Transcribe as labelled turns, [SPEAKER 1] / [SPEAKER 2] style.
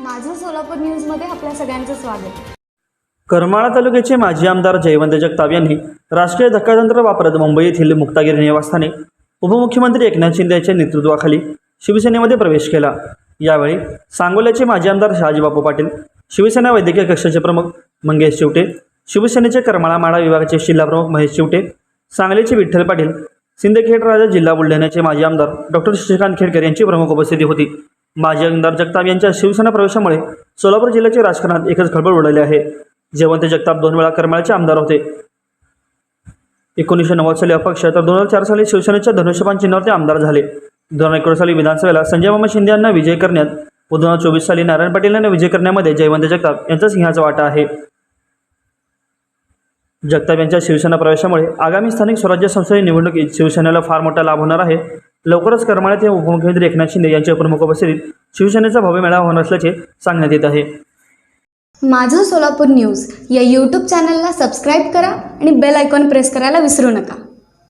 [SPEAKER 1] माझं सोलापूर न्यूजमध्ये आपल्या सगळ्यांचं स्वागत.
[SPEAKER 2] करमाळा तालुक्याचे माजी आमदार जयवंत जगताप यांनी राष्ट्रीय धक्कातंत्र वापरत मुंबई येथील मुक्तागिरी निवासस्थानी उपमुख्यमंत्री एकनाथ शिंदे यांच्या नेतृत्वाखाली शिवसेनेमध्ये प्रवेश केला. यावेळी सांगोल्याचे माजी आमदार शहाजीबापू पाटील शिवसेना वैद्यकीय कक्षाचे प्रमुख मंगेश चिवटे शिवसेनेचे करमाळा माडा विभागाचे जिल्हाप्रमुख महेश चिवटे सांगलीचे विठ्ठल पाटील सिंदखेड राजा जिल्हा बुलढाण्याचे माजी आमदार डॉक्टर शशिकांत खेडकर यांची प्रमुख उपस्थिती होती. माजी आमदार जगताप यांच्या शिवसेना प्रवेशामुळे सोलापूर जिल्ह्याच्या राजकारणात एकच खळबळ उडाली आहे. जयवंत जगताप दोन वेळा करमाळचे आमदार होते. एकोणीसशे नव्वद साली अपक्ष तर दोन हजार चार साली शिवसेनेच्या धनुष्यबाण चिन्हावर ते आमदार झाले. दोन हजार एकोणीस साली विधानसभेला संजय मामा शिंदे यांना विजय करण्यात व दोन हजार चोवीस साली नारायण पाटील यांना विजय करण्यामध्ये जयवंत जगताप यांचा सिंहाचा वाटा आहे. जगताप यांच्या शिवसेना प्रवेशामुळे आगामी स्थानिक स्वराज्य संस्थेच्या निवडणुकीत शिवसेनेला फार मोठा लाभ होणार आहे. लवकरच करमाळ्यात उपमुख्यमंत्री एकनाथ शिंदे यांच्या प्रमुख उपस्थितीत शिवसेनेचा भव्य मेळावा होणार असल्याचे सांगण्यात येत आहे.
[SPEAKER 1] माझं सोलापूर न्यूज या यूट्यूब चॅनलला सबस्क्राईब करा आणि बेल आयकॉन प्रेस करायला विसरू नका.